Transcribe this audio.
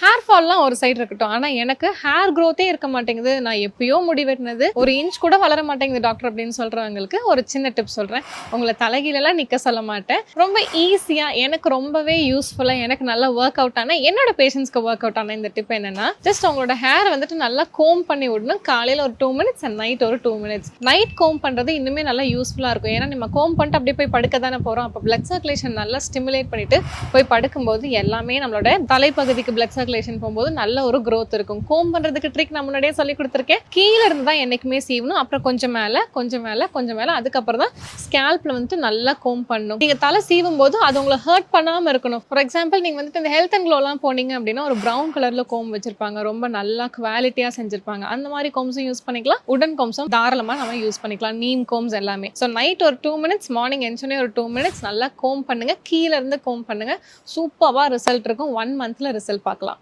Hair ஃபால்லாம் ஒரு side இருக்கட்டும். ஆனால் எனக்கு ஹேர் க்ரோத்தே இருக்க மாட்டேங்குது. நான் எப்பயோ முடி வெட்டினது. ஒரு இன்ச் கூட வளர மாட்டேங்குது டாக்டர் அப்படின்னு சொல்கிறவங்களுக்கு ஒரு சின்ன டிப் சொல்கிறேன் உங்களை தலைகீழெல்லாம் நிற்க சொல்ல மாட்டேன். ரொம்ப ஈஸியாக எனக்கு ரொம்பவே யூஸ்ஃபுல்லாக எனக்கு நல்லா ஒர்க் அவுட் ஆனால் என்னோட பேஷண்ட்ஸ்க்கு ஒர்க் அவுட் ஆன இந்த டிப் என்னன்னா ஜஸ்ட் உங்களோட ஹேர் வந்துட்டு நல்லா கோம் பண்ணி விடணும். காலையில் ஒரு டூ மினிட்ஸ் அண்ட் நைட் ஒரு டூ மினிட்ஸ் நைட் கோம் பண்ணுறது இன்னுமே நல்லா யூஸ்ஃபுல்லாக இருக்கும். ஏன்னா நம்ம கோம் பண்ணிட்டு அப்படியே போய் படுக்க தானே போகிறோம் அப்போ பிளட் சர்க்குலேஷன் நல்லா ஸ்டிமுலேட் பண்ணிட்டு போய் படுக்கும்போது எல்லாமே நம்மளோட தலைப்பகுதிக்கு பிளட் சர்க்குலேஷன் போகும்போது நல்ல ஒரு க்ரோத் இருக்கும். கோம் பண்ணுறதுக்கு ட்ரிக் நான் முன்னாடியே சொல்லி கொடுத்துருக்கேன். கீழே இருந்து தான் என்றைக்குமே சீவணும். அப்புறம் கொஞ்சம் மேலே கொஞ்சம் மேலே கொஞ்சம் மேலே. அதுக்கப்புறம் தான் ஸ்கேல்ப்பில் வந்துட்டு நல்லா கோம் பண்ணணும் நீங்கள் தலை சீவும் போது அது உங்களை ஹர்ட் பண்ணாமல் இருக்கணும். ஃபார் எக்ஸாம்பிள் நீங்கள் வந்துட்டு இந்த ஹெல்த் அண்ட் க்ளோலாம் போனீங்க அப்படின்னா ஒரு ப்ரௌன் கலரில் கோம் வச்சிருப்பாங்க. ரொம்ப நல்லா குவாலிட்டியாக செஞ்சுருப்பாங்க. அந்த மாதிரி கோம்ஸும் யூஸ் பண்ணிக்கலாம். உடன் கோம்ஸும் தாராளமாக நம்ம யூஸ் பண்ணிக்கலாம். நீம் கோம்ஸ் எல்லாமே. ஸோ நைட் ஒரு டூ மினிட்ஸ் மார்னிங் என்ச்சோனே ஒரு டூ மினிட்ஸ் நல்லா கோம் பண்ணுங்கள் கீழே இருந்து கோம் பண்ணுங்கள் சூப்பராக ரிசல்ட் இருக்கும். ஒன் மந்த்தில் ரிசல்ட் பார்க்கலாம்.